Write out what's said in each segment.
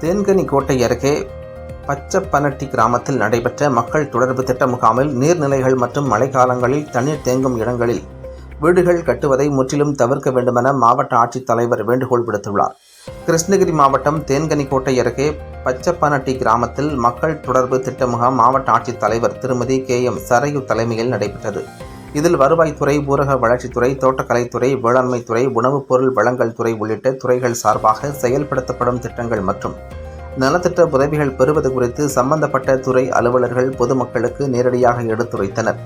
தேன்கனி கோட்டை அருகே பச்சப்பனட்டி கிராமத்தில் நடைபெற்ற மக்கள் தொடர்பு திட்ட முகாமில் நீர்நிலைகள் மற்றும் மழைக்காலங்களில் தண்ணீர் தேங்கும் இடங்களில் வீடுகள் கட்டுவதை முற்றிலும் தவிர்க்க வேண்டுமென மாவட்ட ஆட்சித்தலைவர் வேண்டுகோள் விடுத்துள்ளார். கிருஷ்ணகிரி மாவட்டம் தேன்கனிக்கோட்டை அருகே பச்சப்பனட்டி கிராமத்தில் மக்கள் தொடர்பு திட்ட முகாம் மாவட்ட ஆட்சித்தலைவர் திருமதி கே எம் சரையு தலைமையில் நடைபெற்றது. இதில் வருவாய்த்துறை ஊரக வளர்ச்சித்துறை தோட்டக்கலைத்துறை வேளாண்மைத்துறை உணவுப் பொருள் வழங்கல் துறை உள்ளிட்ட துறைகள் சார்பாக செயல்படுத்தப்படும் திட்டங்கள் மற்றும் நலத்திட்ட உதவிகள் பெறுவது குறித்து சம்பந்தப்பட்ட துறை அலுவலர்கள் பொதுமக்களுக்கு நேரடியாக எடுத்துரைத்தனர்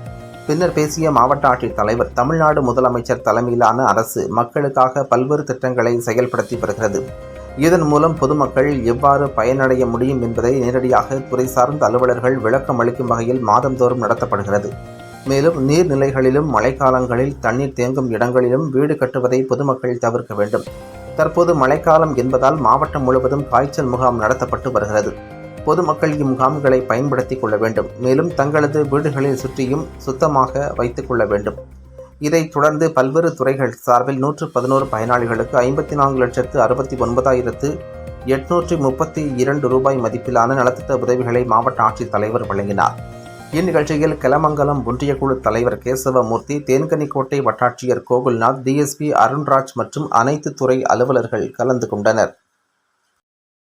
பின்னர் பேசிய மாவட்ட ஆட்சித் தலைவர் தமிழ்நாடு முதலமைச்சர் தலைமையிலான அரசு மக்களுக்காக பல்வேறு திட்டங்களை செயல்படுத்தி வருகிறது. இதன் மூலம் பொதுமக்கள் எவ்வாறு பயனடைய முடியும் என்பதை நேரடியாக துறை சார்ந்த அலுவலர்கள் விளக்கம் அளிக்கும் வகையில் மாதந்தோறும் நடத்தப்படுகிறது. மேலும் நீர்நிலைகளிலும் மழைக்காலங்களில் தண்ணீர் தேங்கும் இடங்களிலும் வீடு கட்டுவதை பொதுமக்கள் தவிர்க்க வேண்டும். தற்போது மழைக்காலம் என்பதால் மாவட்டம் முழுவதும் காய்ச்சல் முகாம் நடத்தப்பட்டு வருகிறது. பொதுமக்கள் இம்முகாம்களை பயன்படுத்திக் கொள்ள வேண்டும். மேலும் தங்களது வீடுகளில் சுற்றியும் சுத்தமாக வைத்துக் கொள்ள வேண்டும். இதைத் தொடர்ந்து பல்வேறு துறைகள் சார்பில் நூற்று பதினோரு பயனாளிகளுக்கு ஐம்பத்தி நான்கு லட்சத்து அறுபத்தி ஒன்பதாயிரத்து எட்நூற்றி முப்பத்தி இரண்டு ரூபாய் மதிப்பிலான நலத்திட்ட உதவிகளை மாவட்ட ஆட்சித்தலைவர் வழங்கினார். இந்நிகழ்ச்சியில் கிளமங்கலம் ஒன்றியக்குழு தலைவர் கேசவமூர்த்தி தேன்கனிக்கோட்டை வட்டாட்சியர் கோகுல்நாத் டிஎஸ்பி அருண்ராஜ் மற்றும் அனைத்து துறை அலுவலர்கள் கலந்து கொண்டனர்.